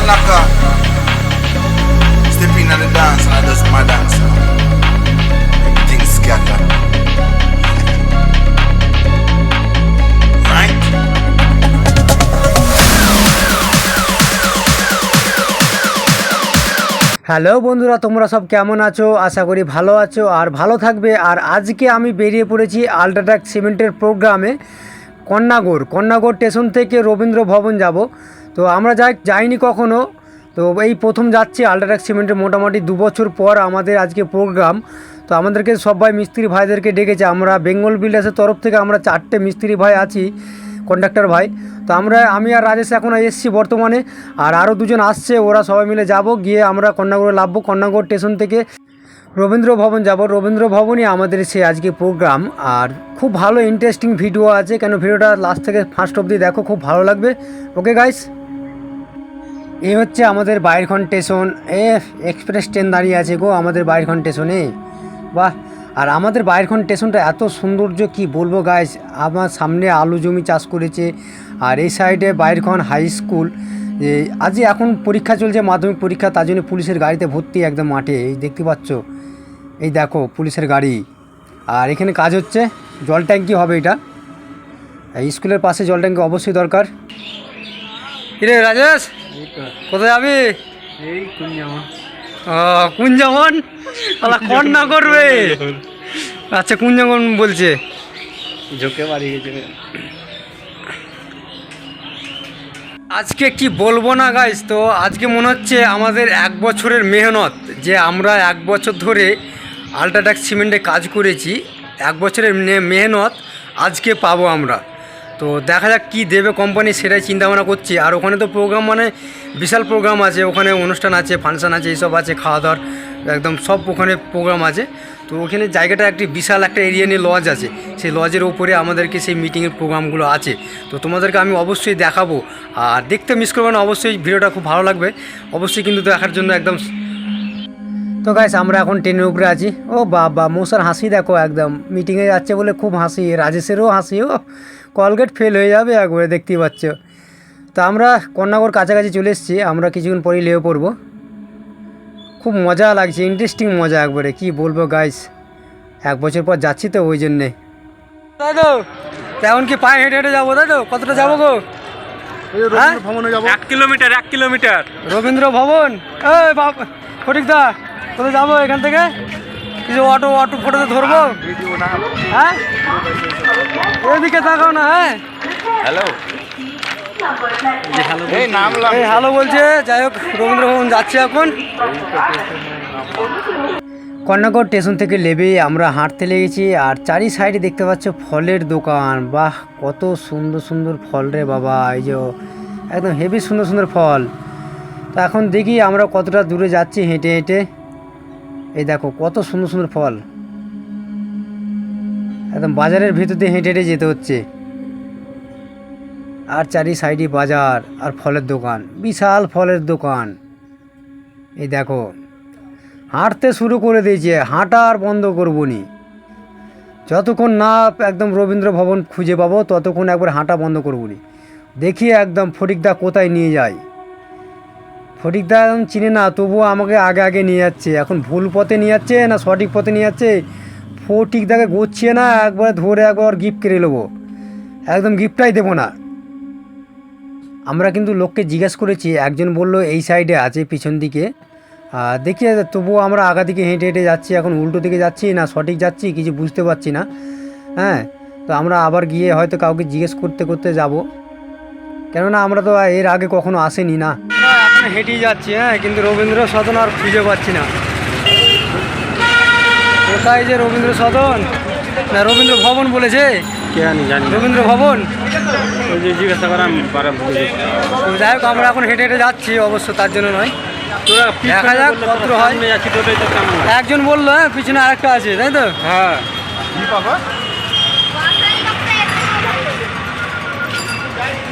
Tanaka. Step in the dance, and I just my dance. Everything scatter. right? Hello বন্ধুরা, তোমরা সব কেমন আছো আশা করি ভালো আছো, আর ভালো থাকবে আর আজকে আমি বেরিয়ে পড়েছি আল্ট্রাট্যাক সিমেন্টের প্রোগ্রামে কন্যাগড় কন্যাগড় স্টেশন থেকে রবীন্দ্র ভবন যাব তো আমরা যাই যাইনি কখনো। তো এই প্রথম যাচ্ছি আল্ট্রাট্যাক সিমেন্টের মোটামুটি দু বছর পর আমাদের আজকে প্রোগ্রাম। তো আমাদেরকে সবাই মিস্ত্রি ভাইদেরকে ডেকেছে। আমরা বেঙ্গল বিল্ডার্সের তরফ থেকে আমরা চারটে মিস্ত্রি ভাই আছি, কন্ডাক্টর ভাই। তো আমরা, আমি আর রাজেশ এখন এসেছি বর্তমানে। আর আরও দুজন আসছে, ওরা সবাই মিলে যাব। গিয়ে আমরা কন্যাগড়ে নামবো কন্যাগড় স্টেশন থেকে রবীন্দ্র ভবন যাব। রবীন্দ্র ভবনই আমাদের সে আজকে প্রোগ্রাম। আর খুব ভালো ইন্টারেস্টিং ভিডিও আছে। কেন ভিডিওটা লাস্ট থেকে ফার্স্ট অবধি দেখো, খুব ভালো লাগবে। ওকে গাইস এই হচ্ছে আমাদের বাইরখন স্টেশন। এ এক্সপ্রেস ট্রেন দাঁড়িয়ে আছে গো আমাদের বাইরখন স্টেশনে। বাহ, আর আমাদের বাইরখন স্টেশনটা এত সৌন্দর্য, কি বলব গাইস আমার সামনে আলু জমি চাষ করেছে, আর এই সাইডে বাইরখন হাই স্কুল আজ এখন পরীক্ষা চলছে, মাধ্যমিক পরীক্ষা, তার জন্য পুলিশের গাড়িতে ভর্তি একদম মাঠে, এই দেখতে পাচ্ছ? এই দেখো, পুলিশের গাড়ি। আর এখানে কাজ হচ্ছে, জল ট্যাঙ্কি হবে এটা। স্কুলের পাশে জল ট্যাঙ্কি অবশ্যই দরকার। কিরে রাজেশ? কোথায় যাবি? এই কোন জামা ও, কোন যেমন আলা কন্যা করবে আচ্ছা কোন যেমন বলছে। ঝোঁকে বাড়ি গেছে। আজকে কি বলব না গাইস তো আজকে মনে হচ্ছে আমাদের এক বছরের মেহনত যে আমরা এক বছর ধরে আল্ট্রাটেক সিমেন্টে কাজ করেছি এক বছরের নে- মেহনত আজকে পাবো আমরা। তো দেখা যাক কী দেবে কোম্পানি সেটাই চিন্তা ভাবনা করছি। আর ওখানে তো প্রোগ্রাম মানে বিশাল প্রোগ্রাম আছে, ওখানে অনুষ্ঠান আছে ফাংশন আছে, এইসব আছে খাওয়া দাওয়ার একদম সব ওখানে প্রোগ্রাম আছে। তো ওখানে জায়গাটা একটি বিশাল একটা এরিয়া নিয়ে লজ আছে। সেই লজের ওপরে আমাদেরকে সেই মিটিংয়ের প্রোগ্রামগুলো আছে। তো তোমাদেরকে আমি অবশ্যই দেখাবো। আর দেখতে মিস করবে না, অবশ্যই ভিডিওটা খুব ভালো লাগবে। অবশ্যই কিন্তু দেখার জন্য একদম তো গাইস আমরা এখন ট্রেনের উপরে আছি। ও বাবা, মৌসার হাসি দেখো একদম। মিটিংয়ে যাচ্ছে বলে খুব হাসি, রাজেশেরও হাসি, ও। কলগেট ফেল হয়ে যাবে একবারে দেখতেই পাচ্ছ। তো আমরা কন্যাগর কাছাকাছি চলে এসেছি আমরা কিছুক্ষণ পরেই লেগে পড়ব খুব মজা লাগছে ইন্টারেস্টিং মজা একবারে কি বলব গাইস এক বছর পর যাচ্ছি তো ওই জন্যে। তাই তো তেমন কি পায়ে হেঁটে হেঁটে যাব তাই তো কতটা যাব গো? হ্যাঁ? এক কিলোমিটার এক কিলোমিটার। রবীন্দ্র ভবন? এই বাপ ফটিক দা কোথায় যাব এখান থেকে? কিছু অটো অটো ফটোতে ধরবো? হ্যাঁ এদিকে তাকাও না হ্যাঁ? Hello. এই হ্যালো বলছে। যাই হোক রবীন্দ্র ভবন যাচ্ছি এখন। কন্যাগড় স্টেশন থেকে নেবে আমরা হাঁটতে লেগেছি আর চারি সাইডে দেখতে পাচ্ছ ফলের দোকান। বাহ কত সুন্দর সুন্দর ফল রে বাবা এই যে একদম হেভি সুন্দর সুন্দর ফল। তো এখন দেখি আমরা কতটা দূরে যাচ্ছি হেঁটে হেঁটে। এই দেখো, কত সুন্দর সুন্দর ফল। একদম বাজারের ভিতর দিয়ে হেঁটে হেঁটে যেতে হচ্ছে। আর চারি সাইডে বাজার আর ফলের দোকান, বিশাল ফলের দোকান। এই দেখো, হাঁটতে শুরু করে দিয়েছে, হাঁটা আর বন্ধ করব নি। যতক্ষণ না একদম রবীন্দ্র ভবন খুঁজে পাবো, ততক্ষণ একবার হাঁটা বন্ধ করব নি। দেখি একদম ফটিকদা কোথায় নিয়ে যায়। ফটিকদা এখন চিনে না, তবুও আমাকে আগে আগে নিয়ে যাচ্ছে। এখন ভুল পথে নিয়ে যাচ্ছে না সঠিক পথে নিয়ে যাচ্ছে? ফটিকদাকে গোছিয়ে না, একবার ধরে একবার গিফট কেড়ে নেব। একদম গিফটটাই দেবো না। আমরা কিন্তু লোককে জিজ্ঞেস করেছি, একজন বলল এই সাইডে আছে পিছন দিকে। দেখি, তবুও আমরা আগা দিকে হেঁটে হেঁটে যাচ্ছি, এখন উল্টো দিকে যাচ্ছি, না সঠিক যাচ্ছি, কিছু বুঝতে পারছি না। হ্যাঁ তো আমরা আবার গিয়ে হয়তো কাউকে জিজ্ঞেস করতে করতে যাব। কেননা আমরা তো এর আগে কখনো আসেনি না। এখন হেঁটেই যাচ্ছি হ্যাঁ কিন্তু রবীন্দ্র সদন আর খুঁজে পাচ্ছি না। কোথায় যে রবীন্দ্র সদন? না রবীন্দ্র ভবন বলেছে? কে জানি জানি রবীন্দ্র ভবন? ওই যে জিজ্ঞাসা করা যাই হোক আমরা এখন হেঁটে হেঁটে যাচ্ছি অবশ্য তার জন্য নয়। তোরা দেখা যাক কত হয়। হয়? একজন বলল হ্যাঁ পিছনে আরেকটা আছে তাই তো? হ্যাঁ।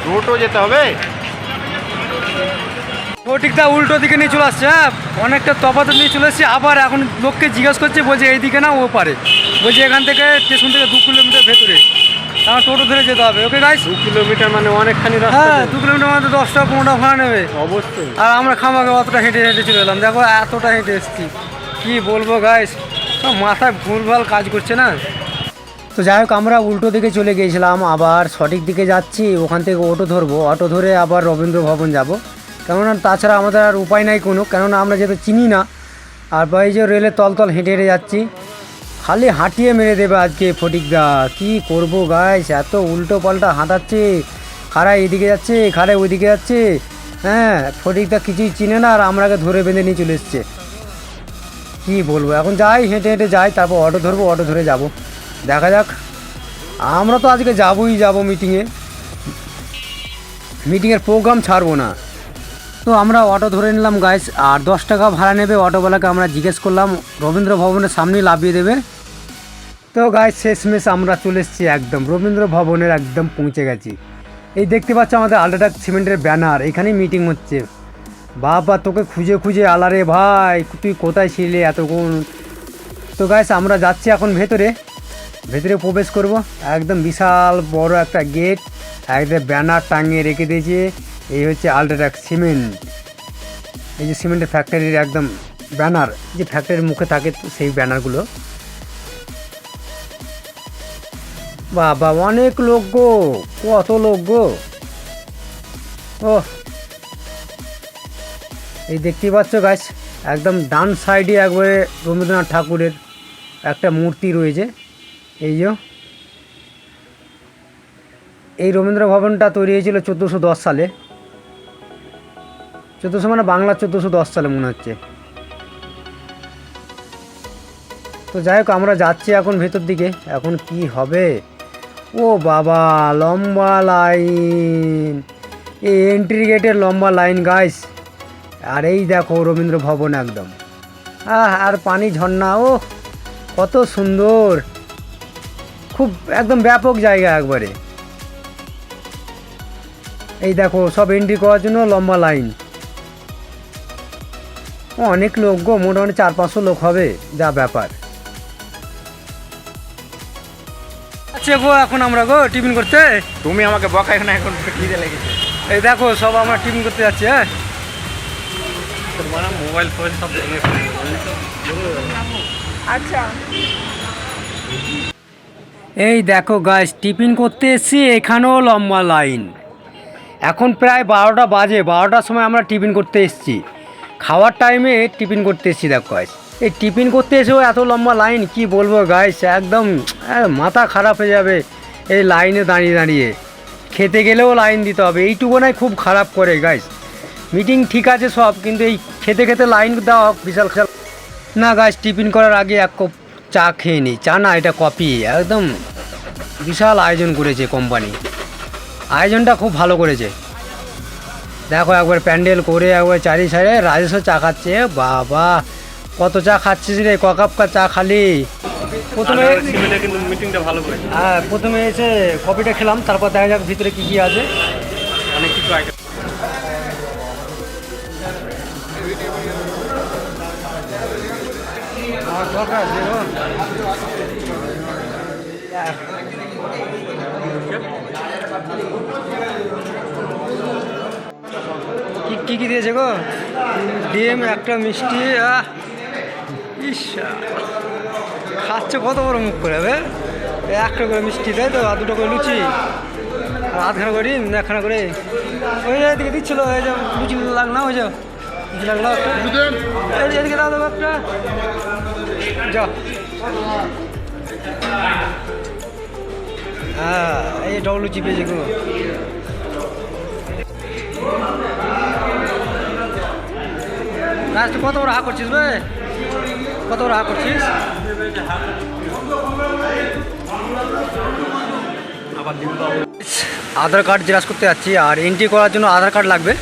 রোটো যেতে হবে? ফটিকটা উল্টো দিকে নিয়ে চলে আসছে হ্যাঁ? অনেকটা তফাতে নিয়ে চলে এসছে। আবার এখন লোককে জিজ্ঞেস করছে বলছে এইদিকে না ও পারে। বলছে এখান থেকে স্টেশন থেকে দু কিলোমিটার ভেতরে। আমার টোটো ধরে যেতে হবে। ওকে গাইস দু কিলোমিটার মানে অনেকখানি রাস্তা হ্যাঁ দু কিলোমিটার মধ্যে দশ টাকা পনেরো টাকা ভাড়া নেবে। অবশ্যই। আর আমরা খামাকে অতটা হেঁটে হেঁটে চলে এলাম। দেখো এতটা হেঁটে এসেছি। কি বলব গাইস সব মাথায় ভুলভাল কাজ করছে না? তো যাই হোক আমরা উল্টো দিকে চলে গিয়েছিলাম। আবার সঠিক দিকে যাচ্ছি। ওখান থেকে অটো ধরবো। অটো ধরে আবার রবীন্দ্র ভবন যাব। কেননা তাছাড়া আমাদের আর উপায় নাই কোনো, কেননা আমরা যেহেতু চিনি না, আর এই যে রেলের তলতল হেঁটে হেঁটে যাচ্ছি, খালি হাঁটিয়ে মেরে দেবে আজকে ফটিকদা। কি করব গাইস এত উল্টো পাল্টা হাঁটাচ্ছে, খাড়ায় এদিকে যাচ্ছে, খাড়ায় ওইদিকে যাচ্ছে। হ্যাঁ ফটিকদা কিছুই চিনে না, আর আমরাকে ধরে বেঁধে নিয়ে চলে এসছে। কী বলব, এখন যাই, হেঁটে হেঁটে যাই, তারপর অটো ধরবো, অটো ধরে যাব। দেখা যাক, আমরা তো আজকে যাবোই, যাব মিটিংয়ে মিটিংয়ের প্রোগ্রাম ছাড়বো না। তো আমরা অটো ধরে নিলাম গাইস আর দশ টাকা ভাড়া নেবে অটোওয়ালাকে আমরা জিজ্ঞেস করলাম, রবীন্দ্র ভবনের সামনেই লাভিয়ে দেবে। তো গাইস শেষমেশ আমরা চলে এসেছি একদম, রবীন্দ্র ভবনের একদম পৌঁছে গেছি। এই দেখতে পাচ্ছ আমাদের আলট্রাটাক সিমেন্টের ব্যানার এখানেই মিটিং হচ্ছে। বাবা, তোকে খুঁজে খুঁজে আলারে ভাই, তুই কোথায় ছিলে এতক্ষণ? তো গাইস আমরা যাচ্ছি এখন ভেতরে। ভেতরে প্রবেশ করব। একদম বিশাল বড় একটা গেট একদম ব্যানার টাঙিয়ে রেখে দিয়েছে। এই হচ্ছে আলট্রাটাক সিমেন্ট এই যে সিমেন্টের ফ্যাক্টরির একদম ব্যানার যে ফ্যাক্টরির মুখে থাকে সেই ব্যানারগুলো বাবা, অনেক লোক গো, কত লোক গো। ও এই দেখতেই পাচ্ছ গাছ একদম ডান সাইডে একবারে রবীন্দ্রনাথ ঠাকুরের একটা মূর্তি রয়েছে। এই যে। এই রবীন্দ্র ভবনটা তৈরি হয়েছিল চোদ্দোশো দশ সালে। চোদ্দোশো মানে বাংলা চোদ্দোশো দশ সালে মনে হচ্ছে। তো যাই হোক, আমরা যাচ্ছি এখন ভেতর দিকে। এখন কি হবে? ও বাবা, লম্বা লাইন। এই এন্ট্রি গেটের লম্বা লাইন গাইস আর এই দেখো রবীন্দ্র ভবন একদম। আহ, আর পানি ঝর্ণা, ও, কত সুন্দর। খুব একদম ব্যাপক জায়গা একবারে। এই দেখো, সব এন্ট্রি করার জন্য লম্বা লাইন। অনেক লোক গো মোটামুটি চার পাঁচশো লোক হবে যা ব্যাপার। আচ্ছা গো এখন আমরা গো টিফিন করতে? তুমি আমাকে বকা এখন এখন খিদে লেগেছে। এই দেখো সব আমরা টিফিন করতে যাচ্ছি হ্যাঁ? মোবাইল ফোন সব আচ্ছা। এই দেখো গাছ টিফিন করতে এসছি এখানেও লম্বা লাইন এখন প্রায় বারোটা বাজে বারোটার সময় আমরা টিফিন করতে এসছি। খাওয়ার টাইমে টিফিন করতে এসেছি দেখো গাছ এই টিফিন করতে এসেও এত লম্বা লাইন কি বলব গাইস একদম মাথা খারাপ হয়ে যাবে এই লাইনে দাঁড়িয়ে দাঁড়িয়ে। খেতে গেলেও লাইন দিতে হবে। এইটুকুনাই খুব খারাপ করে গাইস মিটিং ঠিক আছে সব, কিন্তু এই খেতে খেতে লাইন দেওয়া বিশাল খেয়াল। না গাছ টিফিন করার আগে এক কাপ চা খেয়ে নিই। চা না, এটা কপি একদম বিশাল আয়োজন করেছে কোম্পানি আয়োজনটা খুব ভালো করেছে। দেখো একবার প্যান্ডেল করে একবার চারি সাইডে রাজেশও চা খাচ্ছে। বাবা কত চা খাচ্ছিস রে ক কাপ চা খালি? প্রথমে মিটিংটা ভালো হ্যাঁ প্রথমে এসে কফিটা খেলাম তারপর দেখা যাক ভিতরে কী কী আছে। অনেক কিছু আইটেম। আমার কি কি দিয়েছে গো? ডিম, একটা মিষ্টি ইস, খাচ্ছে কত বড় মুখ করে হবে একটা করে মিষ্টি তাই তো, আর দুটো করে লুচি। আধখানা করে ডিম, একখানা করে। ওই এদিকে দিচ্ছিল ওই যে লুচি লাগ না ওই যে লুচি লাগল একটা এই এদিকে দাও দেবো একটা যা। হ্যাঁ এই ডবল লুচি পেয়েছে গো। রাজ তুই কত বড় হা করছিস বে কত বড় হা করছিস? আধার কার্ড জেরাস করতে যাচ্ছি, আর এন্ট্রি করার জন্য আধার কার্ড লাগবে।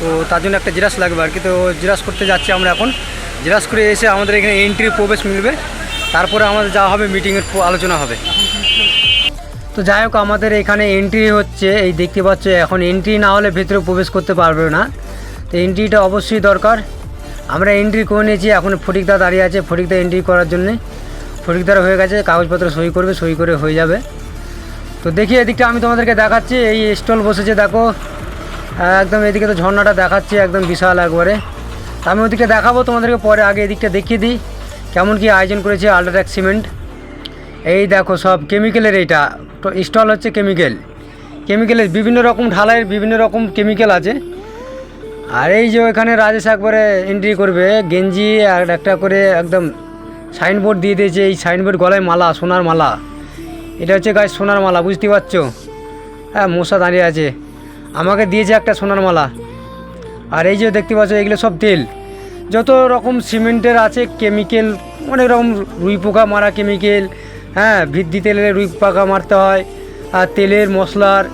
তো তার জন্য একটা জেরাস লাগবে আর কি। তো জেরাস করতে যাচ্ছি আমরা এখন। জেরাস করে এসে আমাদের এখানে এন্ট্রি প্রবেশ মিলবে। তারপরে আমাদের যাওয়া হবে মিটিংয়ের আলোচনা হবে। তো যাই হোক, আমাদের এখানে এন্ট্রি হচ্ছে, এই দেখতে পাচ্ছ, এখন এন্ট্রি না হলে ভেতরে প্রবেশ করতে পারবে না। তো এন্ট্রিটা অবশ্যই দরকার। আমরা এন্ট্রি করে নিয়েছি, এখন ফটিকদা দাঁড়িয়ে আছে ফটিকদা এন্ট্রি করার জন্যে। ফটিকদার হয়ে গেছে, কাগজপত্র সই করবে, সই করে হয়ে যাবে। তো দেখি এদিকটা আমি তোমাদেরকে দেখাচ্ছি, এই স্টল বসেছে, দেখো। একদম এদিকে তো ঝর্ণাটা দেখাচ্ছি, একদম বিশাল একবারে। আমি ওদিকটা দেখাবো, তোমাদেরকে পরে আগে এদিকটা দেখিয়ে দিই, কেমন কি আয়োজন করেছে আল্ট্রাটেক সিমেন্ট এই দেখো সব কেমিক্যালের এইটা স্টল হচ্ছে কেমিক্যাল কেমিক্যালের বিভিন্ন রকম ঢালাইয়ের বিভিন্ন রকম কেমিক্যাল আছে। আর এই যে ওখানে রাজেশ একবারে এন্ট্রি করবে, গেঞ্জি আর একটা করে একদম সাইনবোর্ড দিয়ে দিয়েছে, এই সাইনবোর্ড গলায় মালা, সোনার মালা। এটা হচ্ছে গাছ সোনার মালা, বুঝতে পারছ? হ্যাঁ মশা দাঁড়িয়ে আছে। আমাকে দিয়েছে একটা সোনার মালা। আর এই যে দেখতে পাচ্ছ, এগুলো সব তেল। যত রকম সিমেন্টের আছে কেমিক্যাল অনেক রকম রুই পোকা মারা কেমিক্যাল হ্যাঁ ভিত্তি তেলের রুই পোকা মারতে হয়। আর তেলের মশলার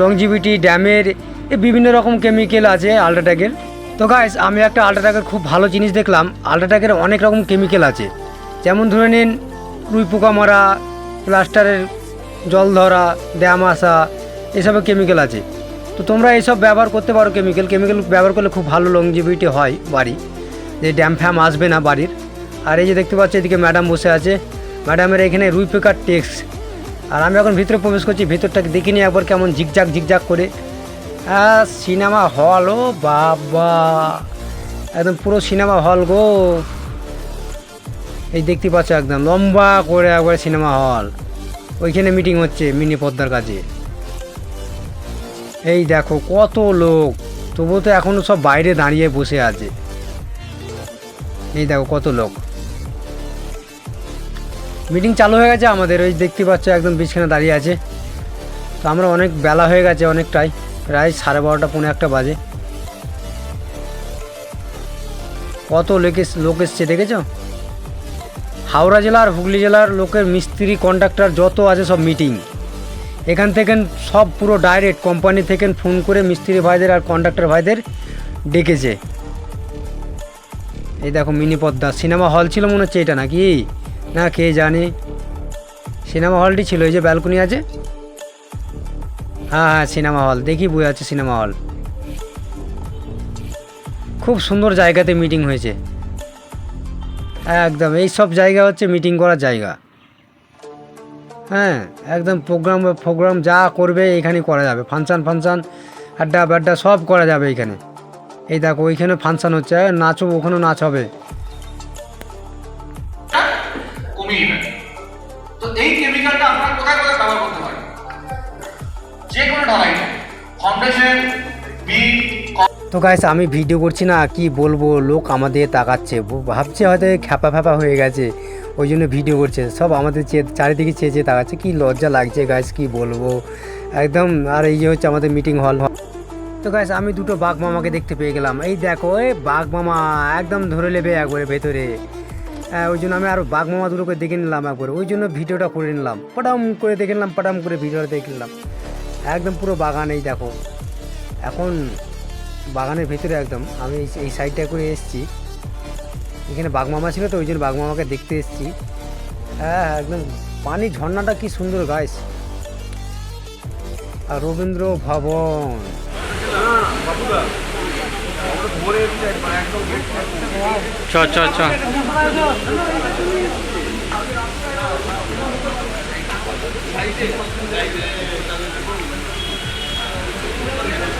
লংজিভিটি ড্যামের বিভিন্ন রকম কেমিক্যাল আছে আল্ট্রাট্যাকের তো গাইস আমি একটা আল্ট্রাট্যাকের খুব ভালো জিনিস দেখলাম। আল্ট্রাট্যাকের অনেক রকম কেমিক্যাল আছে। যেমন ধরে নিন, রুই পোকা মারা প্লাস্টারের জল ধরা ড্যাম আসা, এসবের কেমিক্যাল আছে। তো তোমরা এইসব ব্যবহার করতে পারো কেমিক্যাল কেমিক্যাল ব্যবহার করলে খুব ভালো লংজিভিটি হয় বাড়ি। যে ড্যাম ফ্যাম আসবে না বাড়ির। আর এই যে দেখতে পাচ্ছি, এদিকে ম্যাডাম বসে আছে। ম্যাডামের এখানে রুই পেকার টেক্স আর আমি এখন ভিতরে প্রবেশ করছি, ভিতরটাকে দেখিনি একবার কেমন ঝিকঝাক ঝিকঝাক করে। সিনেমা হল ও বাবা। একদম পুরো সিনেমা হল গো। এই দেখতে পাচ্ছ একদম, লম্বা করে একবার সিনেমা হল। ওইখানে মিটিং হচ্ছে মিনি পদ্মার কাছে। এই দেখো কত লোক, তবুও তো এখনও সব বাইরে দাঁড়িয়ে বসে আছে। এই দেখো কত লোক। মিটিং চালু হয়ে গেছে আমাদের, ওই দেখতে পাচ্ছ একদম বিছখানে দাঁড়িয়ে আছে। তো আমরা অনেক বেলা হয়ে গেছে অনেকটাই। প্রায় সাড়ে বারোটা, পৌনে একটা বাজে। কত লোক লোক এসছে দেখেছ? হাওড়া জেলার, হুগলি জেলার লোকের মিস্ত্রি কন্ট্রাক্টর যত আছে সব মিটিং। এখান থেকে সব পুরো ডাইরেক্ট কোম্পানি থেকে ফোন করে মিস্ত্রি ভাইদের আর কন্ট্রাক্টর ভাইদের ডেকেছে। এই দেখো মিনি পদ্মা, সিনেমা হল ছিল মনে হচ্ছে এটা নাকি? না, কে জানে? সিনেমা হলটি ছিল, এই যে ব্যালকনি আছে। হ্যাঁ হ্যাঁ সিনেমা হল। দেখি বই আছে সিনেমা হল। খুব সুন্দর জায়গাতে মিটিং হয়েছে। একদম, এই সব জায়গা হচ্ছে মিটিং করার জায়গা। হ্যাঁ একদম প্রোগ্রাম প্রোগ্রাম যা করবে এখানে করা যাবে। ফাংশান ফাংশান আড্ডা, বাড্ডা সব করা যাবে এখানে। এই দেখো, ওইখানে ফাংশান হচ্ছে। নাচও ওখানেও নাচ হবে। এই কেমিক্যালটা আপনারা কোথায় কোথায় ব্যবহার করতে পারেন? তো গাইস আমি ভিডিও করছি না, কি বলব? লোক আমাদের তাকাচ্ছে। ভাবছে হয়তো খ্যাপা ফ্যাপা হয়ে গেছে। ওই জন্য ভিডিও করছে। সব আমাদের চেয়ে, চারিদিকে চেয়ে চেয়ে তাকাচ্ছে। কি লজ্জা লাগছে গাইস কি বলব? একদম, আর এই যে হচ্ছে আমাদের মিটিং হল তো গাইস আমি দুটো বাঘ মামাকে দেখতে পেয়ে গেলাম। এই দেখো, এই বাঘ মামা একদম ধরে নেবে একবারে ভেতরে। হ্যাঁ ওই জন্য আমি আরও বাঘ মামা দুটোকে দেখে নিলাম একবারে। ওই জন্য ভিডিওটা করে নিলাম। পটাম করে দেখে নিলাম, পটাম করে ভিডিওটা দেখে নিলাম। একদম পুরো বাগান এই দেখো। এখন বাগানের ভিতরে একদম আমি এই- এই সাইডটা করে এসেছি। এখানে বাঘমামা ছিল তো ওই জন্য বাঘমামাকে দেখতে এসেছি। হ্যাঁ হ্যাঁ, একদম পানি ঝর্ণাটা কি সুন্দর গাইস আর রবীন্দ্র ভবন। চ চ চ।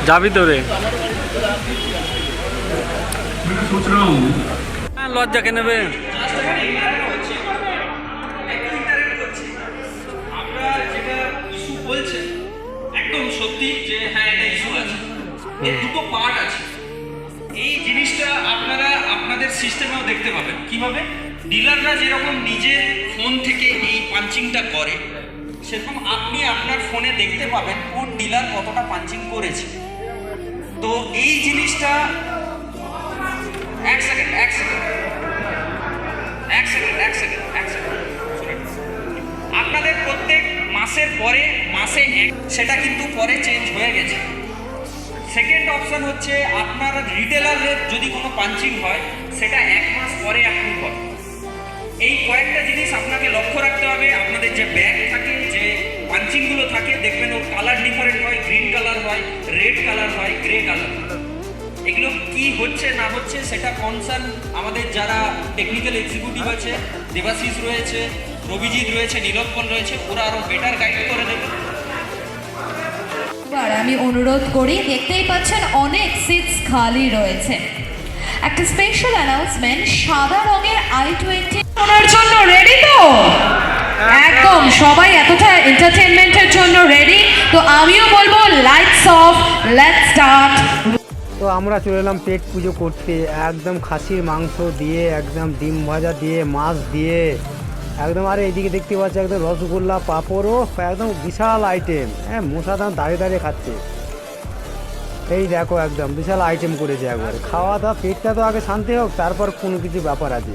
যাবি তো রে। হ্যাঁ, লজ্জা কে নেবে? একদম সত্যি যে হ্যাঁ এটা ইস্যু আছে দুটো পার্ট আছে। এই জিনিসটা আপনারা আপনাদের সিস্টেমেও দেখতে পাবেন। কীভাবে? ডিলাররা যেরকম নিজের ফোন থেকে এই পাঞ্চিংটা করে সেরকম আপনি আপনার ফোনে দেখতে পাবেন কোন ডিলার কতটা পাঞ্চিং করেছে। তো এই জিনিসটা এক সেকেন্ড এক সেকেন্ড এক সেকেন্ড এক সেকেন্ড এক সেকেন্ড আপনাদের প্রত্যেক মাসের পরে মাসে সেটা কিন্তু পরে চেঞ্জ হয়ে গেছে। সেকেন্ড অপশন হচ্ছে আপনার রিটেলারের যদি কোনো পাঞ্চিং হয়, সেটা এক মাস পরে অ্যাপ্রুভ হবে এই কয়েকটা জিনিস আপনাকে লক্ষ্য রাখতে হবে, আপনাদের যে ব্যাগ পাঞ্চিংগুলো থাকে দেখবেন ওর কালার ডিফারেন্ট হয় গ্রিন কালার হয় রেড কালার হয় গ্রে কালার এগুলো কি হচ্ছে না হচ্ছে সেটা কনসার্ন আমাদের যারা টেকনিক্যাল এক্সিকিউটিভ আছে দেবাশিস রয়েছে রবিজিৎ রয়েছে নীলোৎপল রয়েছে ওরা আরও বেটার গাইড করে দেবে। আমি অনুরোধ করি দেখতেই পাচ্ছেন অনেক সিটস খালি রয়েছে। একটা স্পেশাল অ্যানাউন্সমেন্ট সাদা রঙের আই টোয়েন্টি জন্য রেডি তো? একদম, সবাই এতটা এন্টারটেনমেন্টের জন্য রেডি তো আমিও বলব লাইটস অফ লেটস স্টার্ট তো আমরা চলে এলাম পেট পুজো করতে। একদম খাসির মাংস দিয়ে, একদম ডিম ভাজা দিয়ে, মাছ দিয়ে। একদম, আর এইদিকে দেখতে পাচ্ছি একদম রসগোল্লা, পাঁপড়ও, একদম বিশাল আইটেম হ্যাঁ মশা দাম দাঁড়িয়ে দাঁড়িয়ে খাচ্ছে। এই দেখো একদম, বিশাল আইটেম করেছে একবার। খাওয়া দাওয়া পেটটা তো আগে শান্তি হোক, তারপর কোনো কিছু ব্যাপার আছে।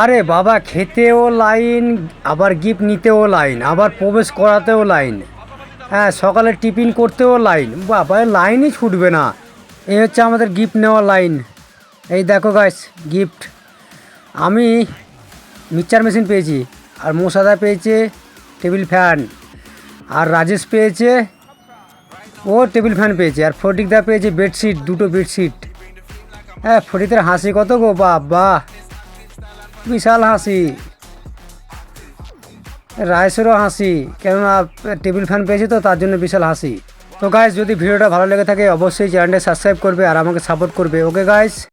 আরে বাবা, খেতেও লাইন, আবার গিফট নিতেও লাইন, আবার প্রবেশ করাতেও লাইন। হ্যাঁ সকালে টিফিন করতেও লাইন। বাবা, লাইনই ছুটবে না। এই হচ্ছে আমাদের গিফট নেওয়া লাইন। এই দেখো গাছ গিফট আমি মিক্সচার মেশিন পেয়েছি, আর মশাদা পেয়েছে টেবিল ফ্যান, আর রাজেশ পেয়েছে, ও টেবিল ফ্যান পেয়েছে, আর ফটিকদা পেয়েছে বেডশিট দুটো বেডশিট হ্যাঁ ফটিকদের হাসি কত গো, বাবা। বিশাল হাসি। রাইসেরও হাসি, কেননা টেবিল ফ্যান পেয়েছে তো, তার জন্য বিশাল হাসি। তো গাইস যদি ভিডিওটা ভালো লেগে থাকে, অবশ্যই চ্যানেলটা সাবস্ক্রাইব করবে আর আমাকে সাপোর্ট করবে। Okay guys